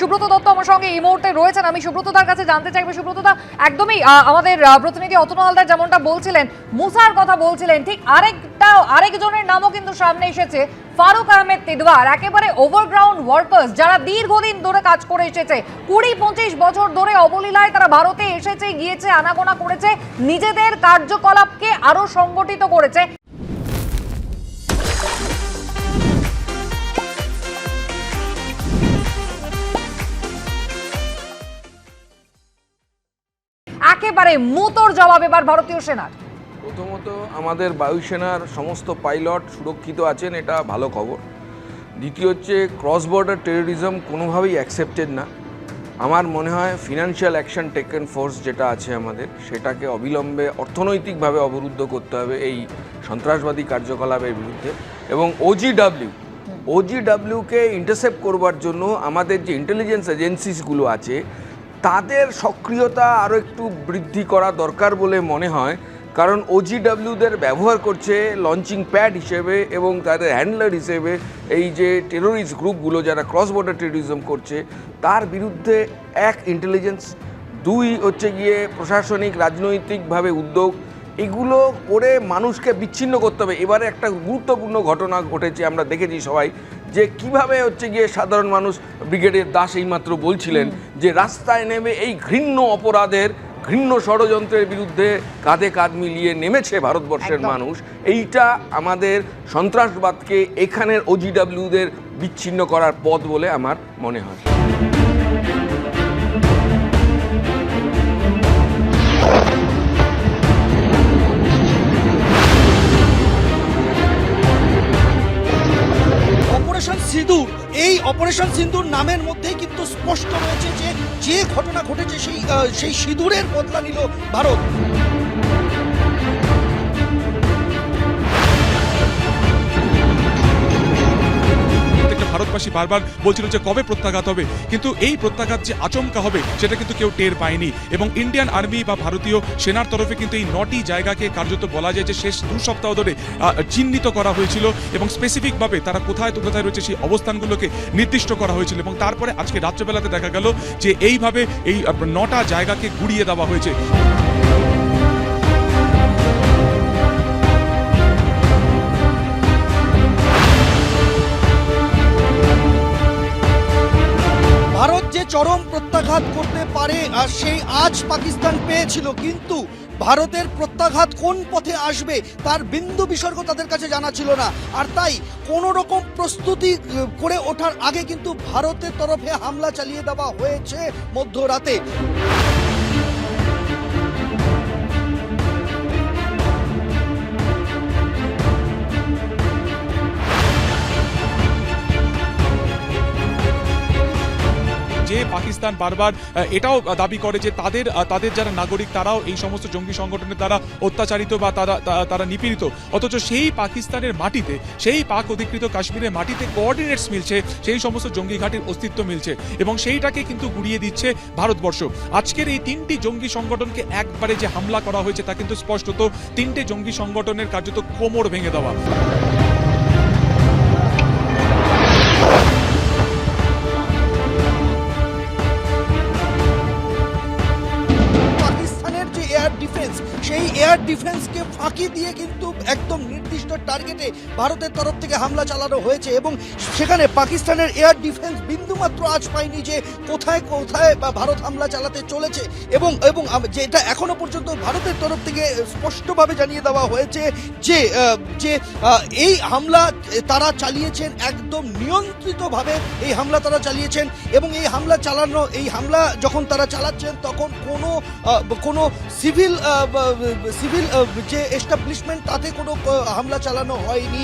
সুব্রত দত্ত আমার সঙ্গে এই মুহূর্তে রয়েছেন। আমি সুব্রতদার কাছে জানতে চাইব, সুব্রতদা, একদমই আমাদের প্রতিনিধি অতনু হালদার যেমনটা বলছিলেন, মুসার কথা বলছিলেন, ঠিক আরেকটা, আরেকজনের নামও কিন্তু সামনে এসেছে, ফারুক আহমেদ তিদওয়ার, একেবারে ওভারগ্রাউন্ড ওয়ার্কার্স যারা দীর্ঘদিন ধরে কাজ করে এসেছে, কুড়ি পঁচিশ বছর ধরে অবলীলায় তারা ভারতে এসেছে, গিয়েছে, আনাগোনা করেছে, নিজেদের কার্যকলাপকে আরও সংগঠিত করেছে। একেবারে মুতোর জবাব এবার ভারতীয় সেনার। প্রথমত আমাদের বায়ুসেনার সমস্ত পাইলট সুরক্ষিত আছেন এটা ভালো খবর। দ্বিতীয় হচ্ছে ক্রস বর্ডার টেরোরিজম কোনোভাবেই অ্যাকসেপ্টেড না। আমার মনে হয় ফিনান্সিয়াল অ্যাকশন টেকেন ফোর্স যেটা আছে আমাদের সেটাকে অবিলম্বে অর্থনৈতিকভাবে অবরুদ্ধ করতে হবে এই সন্ত্রাসবাদী কার্যকলাপের বিরুদ্ধে। এবং ওজিডাব্লিউ ওজিডাব্লিউকে ইন্টারসেপ্ট করবার জন্য আমাদের যে ইন্টেলিজেন্স এজেন্সিসগুলো আছে তাদের সক্রিয়তা আরও একটু বৃদ্ধি করা দরকার বলে মনে হয়, কারণ ওজিডাব্লিউদের ব্যবহার করছে লঞ্চিং প্যাড হিসেবে এবং তাদের হ্যান্ডলার হিসেবে এই যে টেরোরিস্ট গ্রুপগুলো যারা ক্রস বর্ডার টেরোরিজম করছে, তার বিরুদ্ধে এক ইন্টেলিজেন্স দুই হচ্ছে গিয়ে প্রশাসনিক, রাজনৈতিকভাবে উদ্যোগ এগুলো করে মানুষকে বিচ্ছিন্ন করতে হবে। এবারে একটা গুরুত্বপূর্ণ ঘটনা ঘটেছে আমরা দেখেছি সবাই যে কীভাবে হচ্ছে গিয়ে সাধারণ মানুষ ব্রিগেডের দাস এইমাত্র বলছিলেন যে রাস্তায় নেমে এই ঘৃণ্য অপরাধের ঘৃণ্য ষড়যন্ত্রের বিরুদ্ধে কাঁধে কাঁধ মিলিয়ে নেমেছে ভারতবর্ষের মানুষ। এইটা আমাদের সন্ত্রাসবাদকে এখানের ওজিডাব্লিউদের বিচ্ছিন্ন করার পথ বলে আমার মনে হয়। অপারেশন সিন্ধুর নামের মধ্যেই কিন্তু স্পষ্ট রয়েছে যে যে ঘটনা ঘটেছে সেই সেই সিঁদুরের বদলা নিল ভারত। ভারতবাসী বারবার বলছিল যে কবে প্রত্যাঘাত হবে। কিন্তু এই প্রত্যাঘাত যে আচমকা হবে, সেটা কিন্তু কেউ টের পায়নি। এবং ইন্ডিয়ান আর্মি বা ভারতীয় সেনার তরফে কিন্তু এই নটি জায়গাকে কার্যত বলা যায় যে শেষ দু সপ্তাহ ধরে চিহ্নিত করা হয়েছিল এবং স্পেসিফিকভাবে তারা কোথায় তো কোথায় রয়েছে সেই অবস্থানগুলোকে নির্দিষ্ট করা হয়েছিল। এবং তারপরে আজকে রাত্রেবেলাতে দেখা গেল যে এইভাবে এই নটা জায়গাকে গুড়িয়ে দেওয়া হয়েছে। চরম প্রত্যাঘাত করতে পারে আর সেই আজ পাকিস্তান পেয়েছিল, কিন্তু ভারতের প্রত্যাঘাত কোন পথে আসবে তার বিন্দু বিসর্গ তাদের কাছে জানা ছিল না। আর তাই কোনো রকম প্রস্তুতি করে ওঠার আগে কিন্তু ভারতের তরফে হামলা চালিয়ে দেওয়া হয়েছে মধ্যরাতে। যে পাকিস্তান বারবার এটাও দাবি করে যে তাদের তাদের যারা নাগরিক, তারাও এই সমস্ত জঙ্গি সংগঠনের দ্বারা অত্যাচারিত বা তারা তারা নিপীড়িত। অথচ সেই পাকিস্তানের মাটিতে, সেই পাক অধিকৃত কাশ্মীরের মাটিতে কোঅর্ডিনেটস মিলছে, সেই সমস্ত জঙ্গি ঘাটির অস্তিত্ব মিলছে এবং সেইটাকে কিন্তু গুড়িয়ে দিচ্ছে ভারতবর্ষ। আজকের এই তিনটি জঙ্গি সংগঠনকে একবারে যে হামলা করা হয়েছে তা কিন্তু স্পষ্টত তিনটে জঙ্গি সংগঠনের কার্যত কোমর ভেঙে দেওয়া। সেই এয়ার ডিফেন্সকে ফাঁকি দিয়ে কিন্তু একদম নির্দিষ্ট টার্গেটে ভারতের তরফ থেকে হামলা চালানো হয়েছে এবং সেখানে পাকিস্তানের এয়ার ডিফেন্স বিন্দুমাত্র আজ পায়নি যে কোথায় কোথায় বা ভারত হামলা চালাতে চলেছে এবং এবং যেটা এখনও পর্যন্ত ভারতের তরফ থেকে স্পষ্টভাবে জানিয়ে দেওয়া হয়েছে যে যে এই হামলা তারা চালিয়েছেন একদম নিয়ন্ত্রিতভাবে। এই হামলা তারা চালিয়েছেন এবং এই হামলা চালানো, এই হামলা যখন তারা চালাচ্ছেন তখন কোনো কোনো সিভিল সিভিল যে এস্টাবলিশমেন্ট তাতে কোনো হামলা চালানো হয়নি।